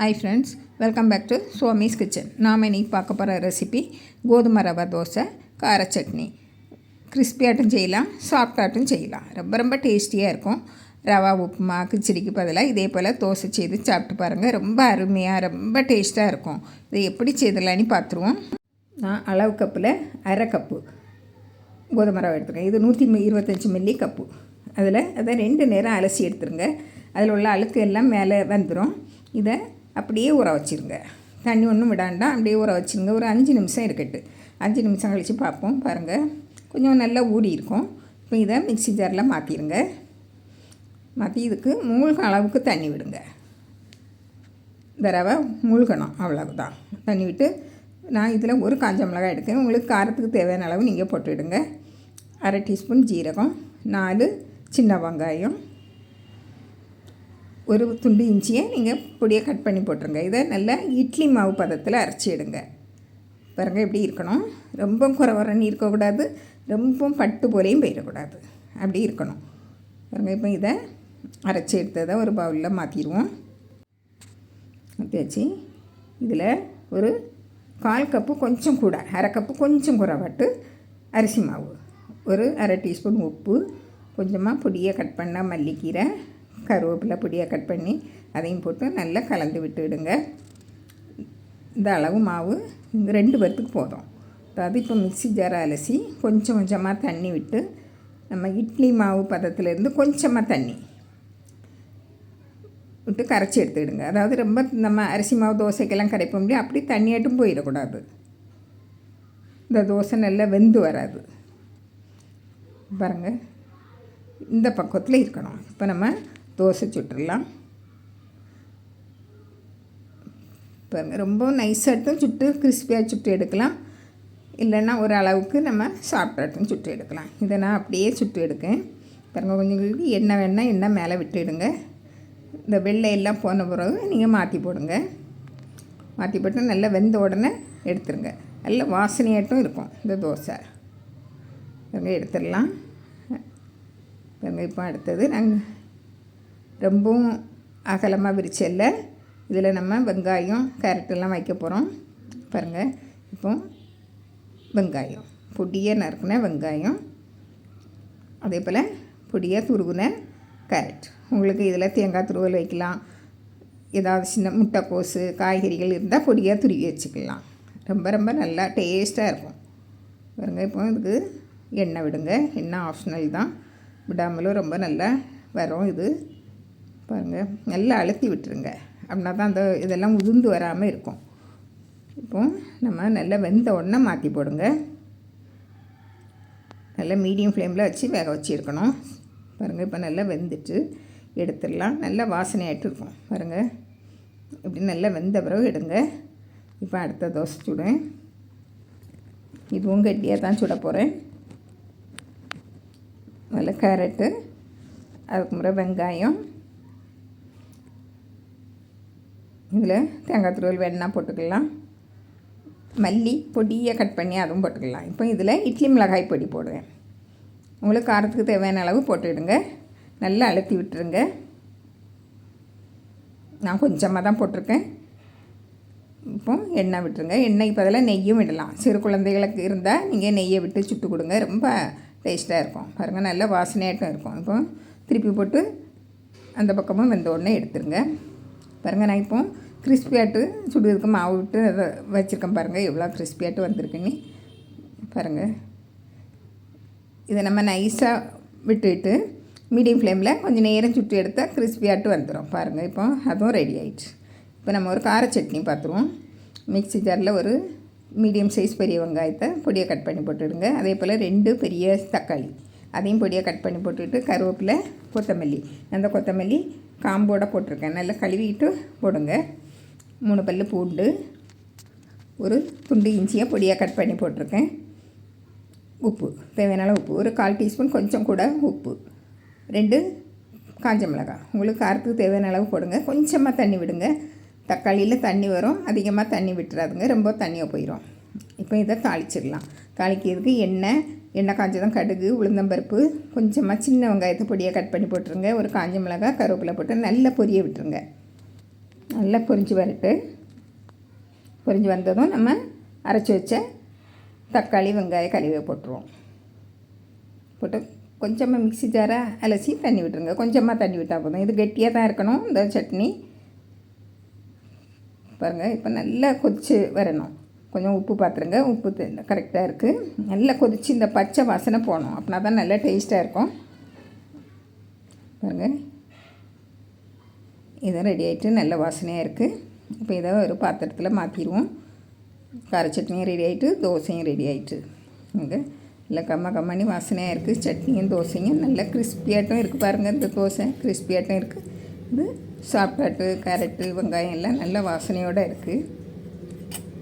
Hi friends welcome back to Swami's kitchen நாம் இன்னைக்கு பார்க்க போகிற ரெசிபி கோதுமை ரவை தோசை கார சட்னி. கிறிஸ்பியாட்டும் செய்யலாம் சாஃப்டாட்டும் செய்யலாம். ரொம்ப ரொம்ப டேஸ்டியாக இருக்கும். ரவா உப்புமா கிச்சடிக்கு பதிலாக இதே போல் தோசை செய்து சாப்பிட்டு பாருங்கள் ரொம்ப அருமையாக ரொம்ப டேஸ்ட்டாக இருக்கும். இதை எப்படி செய்தலான்னு பார்த்துருவோம். நான் அளவு கப்பில் அரை கப்பு கோதுமை ரவை எடுத்துருக்கேன் இது நூற்றி இருபத்தஞ்சி மில்லி கப்பு. அதில் அதை ரெண்டு நேரம் அலசி எடுத்துருங்க. அதில் உள்ள அழுக்கு எல்லாம் மேலே வந்துடும் இதை அப்படியே ஊற வச்சிருங்க. தண்ணி ஒன்றும் விடாண்டாம் அப்படியே ஊற வச்சுருங்க. ஒரு அஞ்சு நிமிஷம் இருக்கட்டு அஞ்சு நிமிஷம் கழித்து பார்ப்போம். பாருங்கள் கொஞ்சம் நல்லா ஊறி இருக்கும். இப்போ இதை மிக்ஸி ஜாரில் மாற்றிடுங்க மாற்றி இதுக்கு மூழ்க அளவுக்கு தண்ணி விடுங்க. இந்த ரவை மூழ்கணும். அவ்வளவுதான். தண்ணி விட்டு நான் இதில் ஒரு காஞ்ச மிளகாய் எடுக்கேன் உங்களுக்கு காரத்துக்கு தேவையான அளவு நீங்கள் போட்டுவிடுங்க. அரை டீஸ்பூன் ஜீரகம் நாலு சின்ன வெங்காயம் ஒரு துண்டு இஞ்சியை நீங்கள் பொடியை கட் பண்ணி போட்டுருங்க. இதை நல்லா இட்லி மாவு பதத்தில் அரைச்சிடுங்க பாருங்கள் எப்படி இருக்கணும். ரொம்ப குறவரன்னு இருக்கக்கூடாது ரொம்ப பட்டு போலையும் போயிடக்கூடாது அப்படி இருக்கணும். பாருங்கள் இப்போ இதை அரைச்சி எடுத்ததை ஒரு பவுலில் மாற்றிடுவோம் மாற்றியாச்சு இதில் ஒரு கால் கப்பு கொஞ்சம் கூட அரை கப்பு கொஞ்சம் குறவாட்டு அரிசி மாவு. ஒரு அரை டீஸ்பூன் உப்பு கொஞ்சமாக பொடியை கட் பண்ண மல்லிக்கீரை கருவேப்பிலை பொடியாக கட் பண்ணி அதையும் போட்டு நல்லா கலந்து விட்டுவிடுங்க இந்த அளவு மாவு ரெண்டு பேர்த்துக்கு போதும். அதாவது இப்போ மிக்ஸி ஜாரை அலசி கொஞ்சம் கொஞ்சமாக தண்ணி விட்டு நம்ம இட்லி மாவு பதத்துலேருந்து கொஞ்சமாக தண்ணி விட்டு கரைச்சி எடுத்துக்கிடுங்க அதாவது ரொம்ப நம்ம அரிசி மாவு தோசைக்கெல்லாம் கரைப்போம் முடியும் அப்படி தண்ணியாட்டும் போயிடக்கூடாது. இந்த தோசை நல்லா வெந்து வராது. பாருங்கள் இந்த பக்கத்தில் இருக்கணும். இப்போ நம்ம தோசை சுட்டுடலாம். பாருங்கள் ரொம்ப நைஸாட்டும் சுட்டு கிறிஸ்பியாக சுட்டு எடுக்கலாம். இல்லைன்னா ஒரு அளவுக்கு நம்ம சாப்பிட்டாட்டும் சுட்டு எடுக்கலாம். இதை நான் அப்படியே சுட்டு எடுக்கேன். பாருங்கள் கொஞ்சம் எண்ணெய் வேணால் எண்ணெய் மேலே விட்டுடுங்க. இந்த வெள்ளை எல்லாம் போன பிறகு நீங்கள் மாற்றி போடுங்க. மாற்றி போட்டு நல்லா வெந்த உடனே எடுத்துருங்க. நல்ல வாசனையாட்டும் இருக்கும் இந்த தோசை. பாருங்கள் எடுத்துடலாம். பாருங்கள் இப்போ அடுத்தது நாங்கள் ரொம்பவும் அகலமாக விரிச்சல்ல இதில் நம்ம வெங்காயம் கேரட்டெல்லாம் வைக்க போகிறோம் பாருங்கள் இப்போ வெங்காயம். பொடியாக நறுக்குன வெங்காயம். அதே போல் பொடியாக துருகுன கேரட் உங்களுக்கு இதில் தேங்காய் துருவல் வைக்கலாம். ஏதாவது சின்ன முட்டைக்கோசு காய்கறிகள் இருந்தால் பொடியாக துருவி வச்சுக்கலாம். ரொம்ப ரொம்ப நல்லா டேஸ்ட்டாக இருக்கும். பாருங்கள் இப்போ இதுக்கு எண்ணெய் விடுங்க. எண்ணெய் ஆப்ஷனல் தான். விடாமலும் ரொம்ப நல்லா வரும் இது. பாருங்கள் நல்லா அழுத்தி விட்டுருங்க. அப்படின்னா தான் அந்த இதெல்லாம் உதிர்ந்து வராமல் இருக்கும். இப்போ நம்ம நல்லா வெந்த உடனே மாற்றி போடுங்க. நல்லா மீடியம் ஃப்ளேமில் வச்சு வேக வச்சுருக்கணும். பாருங்கள் இப்போ நல்லா வெந்துட்டு எடுத்துடலாம். நல்லா வாசனையாகிட்டு இருக்கும். பாருங்கள் இப்படி நல்லா வெந்த பிறகு எடுங்க. இப்போ அடுத்த தோசை சுடுவேன் இதுவும் கட்டியாக தான் சுட போகிறேன் நல்ல கேரட்டு. அதுக்கு முறை வெங்காயம். இதில் தேங்காய் துருவல் வெண்ணெய் போட்டுக்கலாம். மல்லி பொடியை கட் பண்ணி அதுவும் போட்டுக்கலாம். இப்போ இதில் இட்லி மிளகாய் பொடி போடுவேன். உங்களுக்கு காரத்துக்கு தேவையான அளவு போட்டுவிடுங்க. நல்லா அழுத்தி விட்டுருங்க. நான் கொஞ்சமாக தான் போட்டிருக்கேன். இப்போ எண்ணெய் விட்டுருங்க. எண்ணெய் பதிலாக நெய்யும் விடலாம். சிறு குழந்தைகளுக்கு இருந்தால் நீங்கள் நெய்யை விட்டு சுட்டு கொடுங்க. ரொம்ப டேஸ்ட்டாக இருக்கும். பாருங்கள் நல்ல வாசனையாட்டம் இருக்கும். இப்போ திருப்பி போட்டு அந்த பக்கமும் வெந்த உடனே எடுத்துருங்க. பாருங்கள் நான் இப்போ கிறிஸ்பியாட்டு சுடுறதுக்கு மாவு விட்டு அதை வச்சுருக்கேன் பாருங்கள் எவ்வளோ கிறிஸ்பியாட்டு வந்திருக்குன்னு பாருங்கள் இதை நம்ம நைஸாக விட்டுட்டு மீடியம் ஃப்ளேமில் கொஞ்சம் நேரம் சுட்டு எடுத்தால் கிறிஸ்பியாட்டு வந்துடும் பாருங்கள் இப்போ அதுவும் ரெடி ஆயிடுச்சு. இப்போ நம்ம ஒரு கார சட்னி பார்த்துருவோம். மிக்ஸி ஜாரில் ஒரு மீடியம் சைஸ் பெரிய வெங்காயத்தை பொடியை கட் பண்ணி போட்டுடுங்க. அதே போல் ரெண்டு பெரிய தக்காளி. அதையும் பொடியாக கட் பண்ணி போட்டுட்டு கருவேப்பிலை கொத்தமல்லி. அந்த கொத்தமல்லி காம்போட போட்டிருக்கேன். நல்லா கழுவிட்டு போடுங்க. மூணு பல் பூண்டு ஒரு துண்டு இஞ்சியை பொடியாக கட் பண்ணி போட்டிருக்கேன். உப்பு தேவையான உப்பு. ஒரு கால் டீஸ்பூன் கொஞ்சம் கூட உப்பு. ரெண்டு காஞ்ச மிளகாய். உங்களுக்கு காரத்துக்கு தேவையான அளவு போடுங்க. கொஞ்சமாக தண்ணி விடுங்க. தக்காளியில் தண்ணி வரும். அதிகமாக தண்ணி விட்டுறாதுங்க. ரொம்ப தண்ணியாக போயிடும் இப்போ இதை தாளிச்சிடலாம். தாளிக்கிறதுக்கு எண்ணெய் எண்ணெய் காஞ்சதும் கடுகு உளுந்தம்பருப்பு கொஞ்சமாக சின்ன வெங்காயத்தை பொடியாக கட் பண்ணி போட்டுருங்க. ஒரு காஞ்ச மிளகாய் கருவேப்பிலை போட்டு நல்லா பொரிய விட்டுருங்க. நல்லா பொரிஞ்சு வரட்டு. பொரிஞ்சு வந்ததும் நம்ம அரைச்சி வச்ச தக்காளி வெங்காயம் கழுவி போட்டுருவோம். போட்டு கொஞ்சமாக மிக்ஸி ஜாராக அலசி தண்ணி விட்டுருங்க. கொஞ்சமாக தண்ணி விட்டால் போதும். இது கெட்டியாக தான் இருக்கணும். இந்த சட்னி. பாருங்கள் இப்போ நல்லா கொதிச்சு வரணும். கொஞ்சம் உப்பு பார்த்துருங்க உப்பு கரெக்டாக இருக்குது நல்லா கொதித்து இந்த பச்சை வாசனை போகணும். அப்படின்னா தான் நல்லா டேஸ்ட்டாக இருக்கும். பாருங்கள் இதை ரெடி ஆகிட்டு நல்ல வாசனையாக இருக்குது இப்போ இதை ஒரு பாத்திரத்தில் மாற்றிடுவோம் கார சட்னியும் ரெடி ஆகிட்டு தோசையும் ரெடி ஆகிட்டு இங்கே இல்லை கம்ம கம்மனி வாசனையாக இருக்குது சட்னியும் தோசையும் நல்லா கிறிஸ்பியாட்டும் இருக்குது பாருங்கள் இந்த தோசை கிறிஸ்பியாட்டும் இருக்குது இது சாப்பாட்டு கேரட்டு வெங்காயம் எல்லாம் நல்ல வாசனையோடு இருக்குது